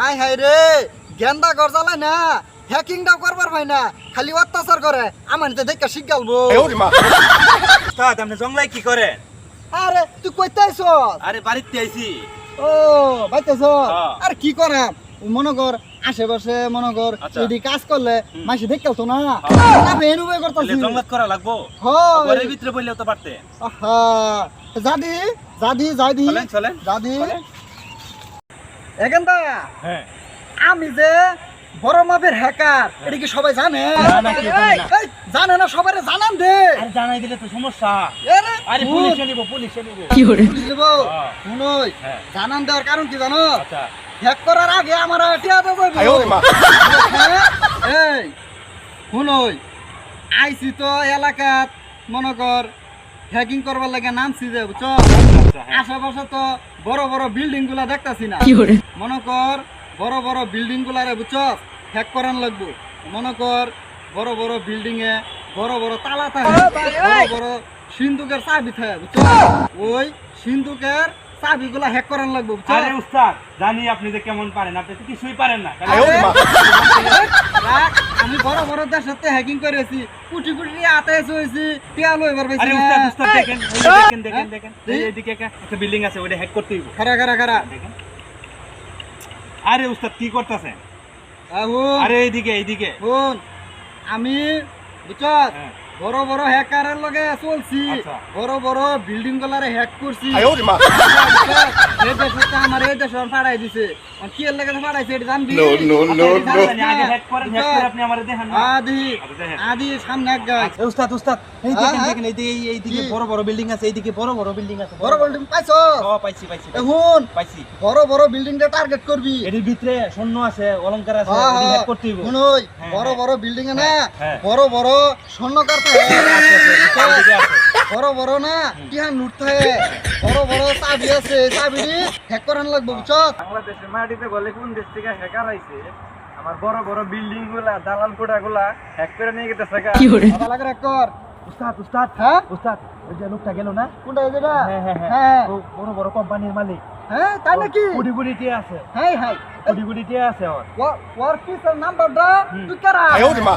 High high রে গেন্দা ঘর জ্বালায় না হ্যাকিংটাও করবার হয় না খালি অত্যাচার করে আমার তো দেখে শিখ গেলবো। আপনি জংলাই কি করে আরে তুই কইতে আইছ আরে বাড়িতে আইছি। ও বাইতেছ। আর কি করে মনে কর আশেপাশে মনে কর আচ্ছা। যদি কাজ করলে মাসি দেখতে তো না। আমি এনুবে তাহলে করতেছি জংলাত করা লাগবো? হয় ঘরের ভিতরে বললেও তো পারতে। আহা জাদি জাদি জাদি চলেন চলেন। জাদি এখান হ্যাঁ। আমি যে বড় মাপের হ্যাকার এটা কি সবাই জানে? না, না, কেউ জানে না। এই, জানে না সবাই জানান দে। আরে জানাই দিলে তো সমস্যা। আরে পুলিশে নিব পুলিশে নিব। পুলিশ দেবো। হ্যাঁ। শুনোই, হ্যাঁ। জানান দেওয়ার কারণ কি জানো? আচ্ছা। হ্যাক করার আগে আমার টিয়া দেবো এই শুনোই আইসি তো এলাকাত মনে কর হ্যাকিং করবার লাগে নামছি যে বুঝছ? আচ্ছা হ্যাঁ আশেপাশে তো বড় বড় বিল্ডিংগুলা দেখতাছি না। মনে কর বড় বড় বিল্ডিং গুলারে বুঝছ? হ্যাক করান লাগবো। মনে কর বড় বড় বিল্ডিং এ বড় বড় তালা থাকে বড় বড় সিন্ধুকের চাবি থাকে বুঝছ? ওই সিন্ধুকের চাবি গুলা হ্যাক করান লাগবো আরে উস্তাদ জানি আপনি যে কেমন পারেন আপনি তো কিছুই পারেন না। বড় বড় দেশের হ্যাকিং করেছি কোটি কোটি আতে হয়েছি টিয়া লই এবার আরে উস্তাদ উস্তাদ দেখেন দেখেন দেখেন দেখেন এই এই? একটা বিল্ডিং আছে ওইটা হ্যাক করতে হইব। খারা খারা খারা আরে উস্তাদ কি করতেছেন? আরে এইদিকে এইদিকে। শুন আমি বুঝছ হ্যাঁ। বড় বড় হ্যাকারের লগে চলছি। আচ্ছা। বড় বড় বিল্ডিং গুলারে হ্যাক করছি। এই দেশে আমার এই দেশে ফাড়াই দিছে। আর কি এর লাগে ফাড়াইছে এটা জানবি? No, no, no, আপনি আগে হ্যাক করেন হ্যাক করে আপনি আমারে দেখেন আদি আচ্ছা, আদি সামনে এক গাছ। এই উস্তাদ উস্তাদ এই হ্যাঁ, দেখেন হ্যাঁ। দেখেন এই- এইদিকে বড় বড় বিল্ডিং আছে এইদিকে বড় বড় বিল্ডিং আছে। বড় বিল্ডিং পাইছো? ও পাইছি পাইছি পাইছি, এখন পাইছি। বড় বড় বিল্ডিংটা টার্গেট করবি। এর ভিতরে স্বর্ণ আছে অলংকার আছে হ্যাঁ, এটি হ্যাঁ। করতে হইব। শুনোই হ্যাঁ, বড় হ্যাঁ। বড় বিল্ডিং এ না? হ্যাঁ। বড় বড় স্বর্ণকার থাকে বড় বড় না? টিহান লুট থাকে বড় বড় চাবি আছে। চাবি হ্যাক করান লাগবে বুঝছ? বাংলাদেশের মাটিতে বলে কোন দেশ থেকে হ্যাকার আইছে? আমার বড় বড় বিল্ডিংগুলা দালাল কোটা গুলা হ্যাক করে নিয়ে গেছে আবার লাগে হ্যাক কর। উস্তাদ উস্তাদ হ্যাঁ? উস্তাদ ওই যে লোকটা গেল না? কোনটা যেটা হ্যাঁ হ্যাঁ হ্যাঁ। হ্যাঁ। বড় বড় কোম্পানির মালিক। হ্যাঁ তাই নাকি? টিয়া আছে। হ্যাঁ হ্যাঁ কোটি কোটি টিয়া আছে ওর। ওর- পিসের নাম্বারটা তুই কারা? আয়ো মা।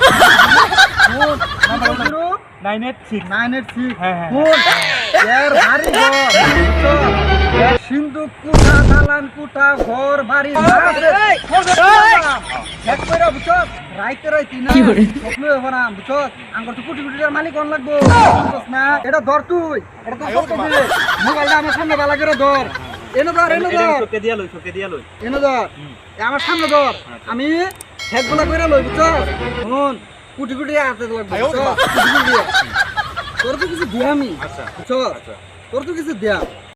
হ্যাঁ, হ্যাঁ, এর কুঠা দালান কুঠা ঘর বাড়ি যা আছে, এক রাইতে রাইতে না স্বপ্ন হবে না বুঝছ আঙ্গর তো কোটি কোটি টাকার মালিক অন লাগবো। না? এটা ধর তুই এটা তো মোবাইলটা আমার সামনে বালা করে ধর। এনে ধর এনে ধর। চোখে দিয়া লই চোখে দিয়া লই। এনে ধর। আমার সামনে ধর। আমি করে লই বুঝছ শুন কোটি কোটি হাতে লাগবে। তোর তো কিছু দিয়া আমি আচ্ছা। তোর তো কিছু দিয়া।